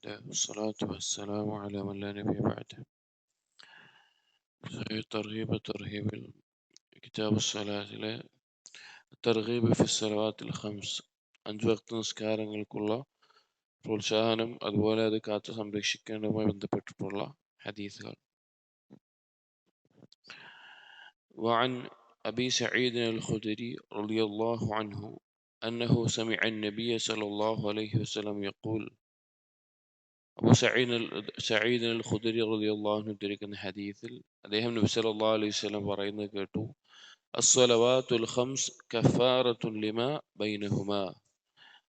وحده والصلاة والسلام على من لا نبي بعده صحيح ترغيب ترهيب كتاب الصلاة له الترغيب في الصلوات الخمس അഞ്ച് വക്ത നിസ്കാരങ്ങൾക്കുള്ള പ്രോത്സാഹനം അതുപോലെ അത് കാത്തു സംരക്ഷിക്കേണ്ടതുമായി ബന്ധപ്പെട്ടിട്ടുള്ള ഹദീസുകൾ وعن أبي سعيد الخدري رضي الله عنه أنه سمع النبي صلى الله عليه وسلم يقول Abu Saeed Saeed al Khudri റളിയല്ലാഹു ഉദ്ധരിക്കുന്ന ഹദീസിൽ അദ്ദേഹം നബി സല്ലല്ലാഹു അലൈഹി വസല്ലം പറയുന്നത് കേട്ടു അസ്വലവാത്തുൽ ഖംസ് കഫാറത്തുൻ ലിമ ബൈനഹുമ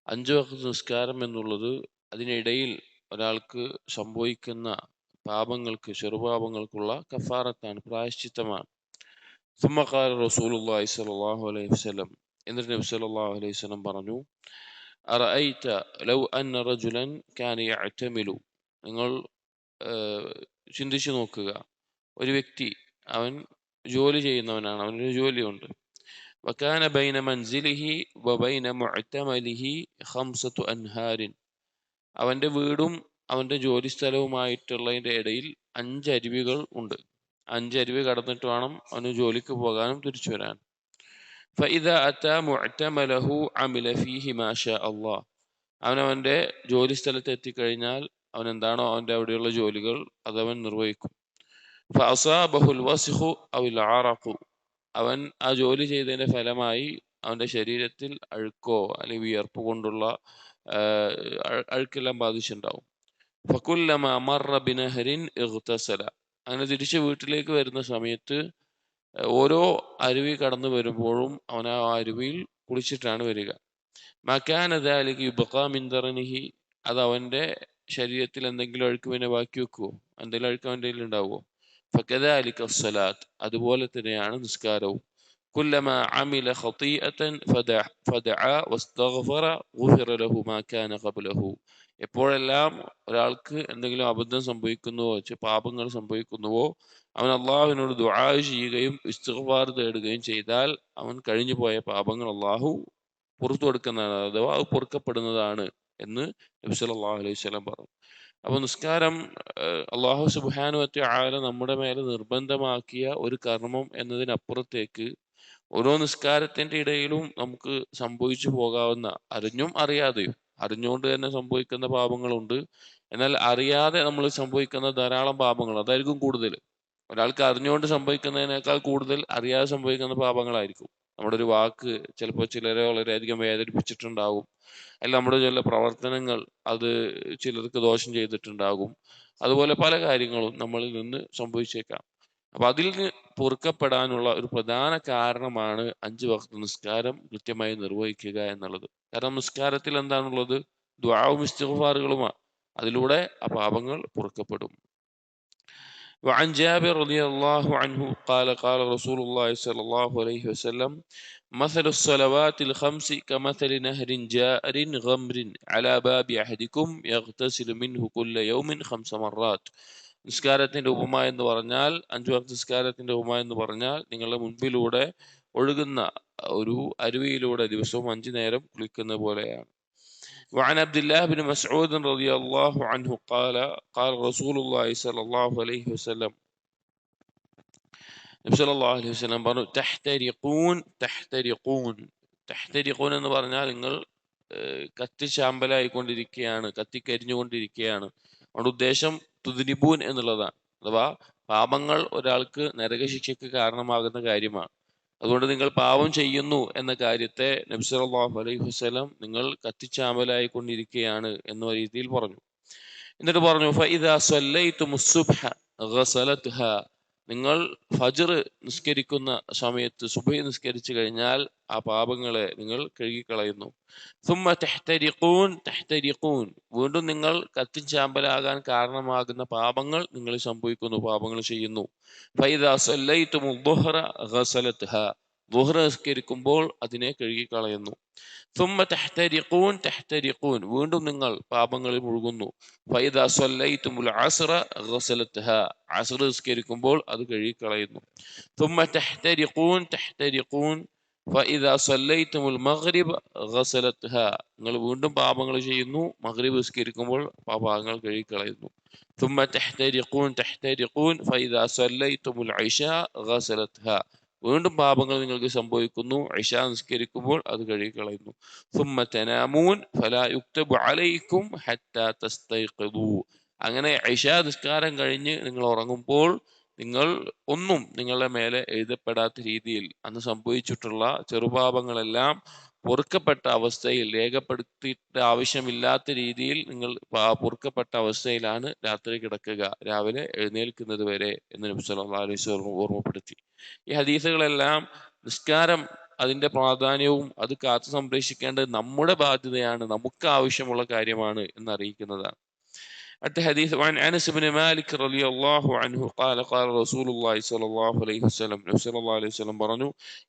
അഞ്ച് വക്ത നിസ്കാരം എന്നുള്ളത് അതിനിടയിൽ ഒരാൾക്ക് സംഭവിക്കുന്ന പാപങ്ങൾക്ക് ചെറുപാപങ്ങൾക്കുള്ള കഫാറത്താണ് പ്രായശ്ചിത്തമാണ്. സുമ്മക്കാല റസൂലുള്ളാഹി സ്വല്ലല്ലാഹു അലൈഹി വസല്ലം എന്നിട്ട് നബി സല്ലല്ലാഹു അലൈഹി വസല്ലം പറഞ്ഞു അറഅയ്ത ലൗ അന്ന റജുലൻ കാന യഅ്തമിലു നിങ്ങൾ ചിന്തിച്ചു നോക്കുക. ഒരു വ്യക്തി അവൻ ജോലി ചെയ്യുന്നവനാണ് അവനൊരു ജോലിയുണ്ട്. വക്കാന ബൈന മൻസിലിഹി വബൈന മുഅ്തമലിഹി ഹംസത്തു അൻഹാരിൻ. അവന്റെ വീടും അവന്റെ ജോലി സ്ഥലവുമായിട്ടുള്ളതിന്റെ ഇടയിൽ അഞ്ച് അരുവികൾ ഉണ്ട്. അഞ്ച് അരുവി കടന്നിട്ട് വേണം അവന് ജോലിക്ക് പോകാനും തിരിച്ചു വരാൻ. ഫൈദ അത്ത മുഅറ്റമലഹു അമില ഫീഹി മാഷ അള്ളാ അവനവന്റെ ജോലി സ്ഥലത്ത് എത്തിക്കഴിഞ്ഞാൽ അവൻ എന്താണോ അവന്റെ അവിടെയുള്ള ജോലികൾ അതവൻ നിർവഹിക്കും. ഫഅസാബഹുൽ വസിഹു അവിൽ അറഖു. അവൻ ആ ജോലി ചെയ്തതിന്റെ ഫലമായി അവന്റെ ശരീരത്തിൽ അഴുക്കോ അല്ലെങ്കിൽ വിയർപ്പ് കൊണ്ടുള്ള അഴുക്കെല്ലാം ബാധിച്ചിട്ടുണ്ടാവും. ഫക്കുല്ലമ മർറ ബിനഹരിൻ ഇഗ്തസല. അങ്ങനെ തിരിച്ച് വീട്ടിലേക്ക് വരുന്ന സമയത്ത് ഓരോ അരുവി കടന്നു വരുമ്പോഴും അവൻ ആ അരുവിയിൽ കുളിച്ചിട്ടാണ് വരിക. മക്കാനദാലിക്ക് യുബക്കാമിന്തറനിഹി അത് അവന്റെ ശരീരത്തിൽ എന്തെങ്കിലും അഴുക്ക് പിന്നെ ബാക്കി വെക്കുവോ? എന്തെങ്കിലും അഴുക്ക് അവന്റെ ഉണ്ടാവുമോ ഫക്കദാലിക സ്വലാത്ത്. അതുപോലെ തന്നെയാണ് നിസ്കാരവും. كلما عمل خطيئة فدع فدعا واستغفر غفر له ما كان قبله എപ്പോഴെല്ലാം ഒരാൾക്ക് എന്തെങ്കിലും അബദ്ധം സംഭവിക്കുന്നുവോ പാപങ്ങൾ സംഭവിക്കുന്നുവോ അവൻ അള്ളാഹുവിനോട് ദുആ ചെയ്യുകയും ഇസ്തിഗ്ഫാർ തേടുകയും ചെയ്താൽ അവൻ കഴിഞ്ഞു പോയ പാപങ്ങൾ അള്ളാഹു പുറത്തു കൊടുക്കുന്നതാണ് അഥവാ അത് പൊറുക്കപ്പെടുന്നതാണ് എന്ന് നബി സല്ലല്ലാഹു അലൈഹി വസല്ലം പറഞ്ഞു അപ്പൊ നിസ്കാരം അള്ളാഹു സുബാനുവത്തെ ആല നമ്മുടെ മേലെ നിർബന്ധമാക്കിയ ഒരു കർമ്മം എന്നതിനപ്പുറത്തേക്ക് ഓരോ നിസ്കാരത്തിന്റെ ഇടയിലും നമുക്ക് സംഭവിച്ചു പോകാവുന്ന അറിഞ്ഞും അറിയാതെയും അറിഞ്ഞുകൊണ്ട് തന്നെ സംഭവിക്കുന്ന പാപങ്ങളുണ്ട്. എന്നാൽ അറിയാതെ നമ്മൾ സംഭവിക്കുന്ന ധാരാളം പാപങ്ങൾ അതായിരിക്കും കൂടുതൽ. ഒരാൾക്ക് അറിഞ്ഞുകൊണ്ട് സംഭവിക്കുന്നതിനേക്കാൾ കൂടുതൽ അറിയാതെ സംഭവിക്കുന്ന പാപങ്ങളായിരിക്കും. നമ്മുടെ ഒരു വാക്ക് ചിലപ്പോൾ ചിലരെ വളരെയധികം വേദനിപ്പിച്ചിട്ടുണ്ടാകും. അല്ല നമ്മുടെ ചില പ്രവർത്തനങ്ങൾ അത് ചിലർക്ക് ദോഷം ചെയ്തിട്ടുണ്ടാകും. അതുപോലെ പല കാര്യങ്ങളും നമ്മളിൽ നിന്ന് സംഭവിച്ചേക്കാം. അപ്പൊ അതിൽ നിന്ന് പൊറുക്കപ്പെടാനുള്ള ഒരു പ്രധാന കാരണമാണ് അഞ്ച് വക്ത നിസ്കാരം കൃത്യമായി നിർവഹിക്കുക എന്നുള്ളത് കാരണം നിസ്കാരത്തിൽ എന്താണുള്ളത് ദ്വാവും ഇസ്തിഗ്ഫാറുകളുമാണ് അതിലൂടെ ആ പാപങ്ങൾ പൊറുക്കപ്പെടും وعن جابر رضي الله عنه قال قال رسول الله صلى الله عليه وسلم مثل الصلوات الخمس كمثل نهر جار غمر على باب أحدكم يغتسل منه كل يوم خمس مرات നിസ്കാരത്തിന്റെ ഉപമ എന്ന് പറഞ്ഞാൽ അഞ്ചു വക്ത നിസ്കാരത്തിന്റെ ഉപമ എന്ന് പറഞ്ഞാൽ നിങ്ങളുടെ മുൻപിലൂടെ ഒഴുകുന്ന ഒരു അരുവിയിലൂടെ ദിവസവും അഞ്ചു നേരം കുളിക്കുന്ന പോലെയാണ് وعن عبد الله بن مسعود رضي الله عنه قال قال رسول الله صلى الله عليه وسلم നബി സല്ലല്ലാഹു അലൈഹി വസല്ലം പറഞ്ഞു തഹ്തരിഖൂൻ തഹ്തരിഖൂൻ തഹ്തരിഖൂൻ എന്ന് പറഞ്ഞാൽ നിങ്ങൾ കത്തിച്ചാമ്പലായിക്കൊണ്ടിരിക്കുകയാണ് കത്തിക്കരിഞ്ഞുകൊണ്ടിരിക്കുകയാണ് അതുകൊണ്ട് ഉദ്ദേശം തുദിനിബൂൻ എന്നുള്ളതാണ്. അഥവാ പാപങ്ങൾ ഒരാൾക്ക് നരകശിക്ഷയ്ക്ക് കാരണമാകുന്ന കാര്യമാണ്. അതുകൊണ്ട് നിങ്ങൾ പാപം ചെയ്യുന്നു എന്ന കാര്യത്തെ നബ്സലാഹു അലൈഹി വസ്ലം നിങ്ങൾ കത്തിച്ചാമലായി കൊണ്ടിരിക്കുകയാണ് എന്ന രീതിയിൽ പറഞ്ഞു. എന്നിട്ട് പറഞ്ഞു നിങ്ങൾ ഫജർ നിസ്കരിക്കുന്ന സമയത്ത് സുബൈ നിസ്കരിച്ചു കഴിഞ്ഞാൽ ആ പാപങ്ങളെ നിങ്ങൾ കഴുകിക്കളയുന്നു. സുമ്മ തെഹ്തരിക്കൂൻ തെഹ്തരിക്കൂൻ വീണ്ടും നിങ്ങൾ കത്തിച്ചാമ്പലാകാൻ കാരണമാകുന്ന പാപങ്ങൾ നിങ്ങൾ സംഭവിക്കുന്നു പാപങ്ങൾ ചെയ്യുന്നു. ഫൈദ സല്ലൈത്തുമു മുബുഹറ ഗസലത്ത് ദുഹ്രസ്കരിക്കുമ്പോൾ അതിനെ കഴുകിക്കളയുന്നു തുമ്മ തെഹ്തരിക്കൂൻ തെഹ്തരിക്കൂൻ വീണ്ടും നിങ്ങൾ പാപങ്ങളിൽ മുഴുകുന്നു ഫൈദ സൊല്ലൈത്തുമുൽ ആസറ ഗസലത്ത്ഹ ആസർ സ്കരിക്കുമ്പോൾ അത് കഴുകിക്കളയുന്നു തുമ്മ തെഹ്തരിക്കൂൻ തെഹ്തരിക്കൂൻ ഫൈദ സൊല്ലൈത്തുമുൽ മഹ്രിബ് ഗസലത്ത്ഹ നിങ്ങൾ വീണ്ടും പാപങ്ങൾ ചെയ്യുന്നു മഹ്രിബ് സ്കരിക്കുമ്പോൾ പാപങ്ങൾ കഴുകിക്കളയുന്നു തുമ്മ തെഹ്തരിക്കൂൻ തെഹ്തരിക്കൂൻ ഫൈദ സൊല്ലൈത്തുമുൽ ഐഷ ഗസലത്ത്ഹ വീണ്ടും പാപങ്ങൾ നിങ്ങൾക്ക് സംഭവിക്കുന്നു. ഇഷ നിസ്കരിക്കുമ്പോൾ അത് കഴുകിക്കളയുന്നു. സുമ്മ തനാമൂൻ യുക്തബു അലയിക്കും അങ്ങനെ ഇഷ നിസ്കാരം കഴിഞ്ഞ് നിങ്ങൾ ഉറങ്ങുമ്പോൾ നിങ്ങൾ ഒന്നും നിങ്ങളുടെ മേലെ എഴുതപ്പെടാത്ത രീതിയിൽ അന്ന് സംഭവിച്ചിട്ടുള്ള ചെറുപാപങ്ങളെല്ലാം പൊറുക്കപ്പെട്ട അവസ്ഥയിൽ രേഖപ്പെടുത്തിയിട്ട് ആവശ്യമില്ലാത്ത രീതിയിൽ നിങ്ങൾ പൊറുക്കപ്പെട്ട അവസ്ഥയിലാണ് രാത്രി കിടക്കുക രാവിലെ എഴുന്നേൽക്കുന്നത് വരെ എന്ന് നബി സല്ലല്ലാഹു അലൈഹി വസല്ലം ഓർമ്മപ്പെടുത്തി. ഈ ഹദീസുകളെല്ലാം നിസ്കാരം അതിന്റെ പ്രാധാന്യവും അത് കാത്തു സംരക്ഷിക്കേണ്ടത് നമ്മുടെ ബാധ്യതയാണ് നമുക്ക് ആവശ്യമുള്ള കാര്യമാണ് എന്ന് അറിയിക്കുന്നതാണ് അടുത്ത ഹദീസ് عن أنس بن مالك رضي الله عنه قال قال رسول الله صلى الله عليه وسلم നബി സല്ലല്ലാഹു അലൈഹി വസല്ലം പറഞ്ഞു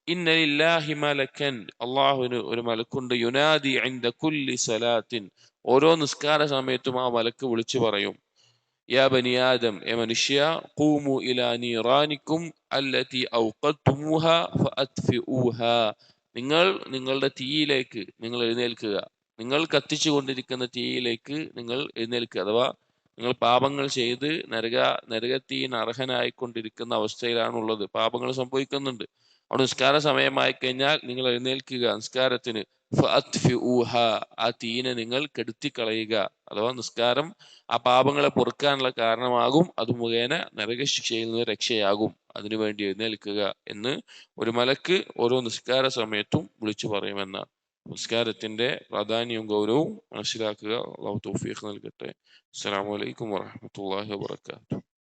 ഇന്ന ലില്ലാഹി മലക്കൻ അള്ളാഹുവിന് ഒരു മലക്കുണ്ട് യുനാദി عند كل സലാത്തിൻ ഓരോ നിസ്കാര സമയത്തും ആ മലക്ക് വിളിച്ചു പറയും യാ ബനി ആദം എ മനുഷ്യ قوموا ഇലാ നീറാനിക്കും التي ഔഖദ്തുമൂഹ ഫഅത്ഫിഊഹ നിങ്ങൾ നിങ്ങളുടെ തീയിലേക്ക് നിങ്ങൾ എഴുന്നേൽക്കുക. നിങ്ങൾ കത്തിച്ചു കൊണ്ടിരിക്കുന്ന തീയിലേക്ക് നിങ്ങൾ എഴുന്നേൽക്കുക. അഥവാ നിങ്ങൾ പാപങ്ങൾ ചെയ്ത് നരക നരകത്തീന് അർഹനായിക്കൊണ്ടിരിക്കുന്ന അവസ്ഥയിലാണുള്ളത്. പാപങ്ങൾ സംഭവിക്കുന്നുണ്ട്. അവിടെ നിസ്കാര സമയമായി കഴിഞ്ഞാൽ നിങ്ങൾ എഴുന്നേൽക്കുക നിസ്കാരത്തിന്. ആ തീനെ നിങ്ങൾ കെടുത്തിക്കളയുക. അഥവാ നിസ്കാരം ആ പാപങ്ങളെ പൊറുക്കാനുള്ള കാരണമാകും. അത് മുഖേന നരകശിക്ഷയിൽ നിന്ന് രക്ഷയാകും. അതിനു വേണ്ടി എഴുന്നേൽക്കുക എന്ന് ഒരു മലക്ക് ഓരോ നിസ്കാര സമയത്തും വിളിച്ചു പറയുമെന്നാണ്. നിസ്കാരത്തിന്റെ പ്രാധാന്യവും ഗൗരവവും മനസ്സിലാക്കുക. അള്ളാഹു തൗഫീഖ് നൽകട്ടെ. അസ്സലാമു അലൈക്കും വറഹ്മത്തുള്ളാഹി വബറകാതുഹു.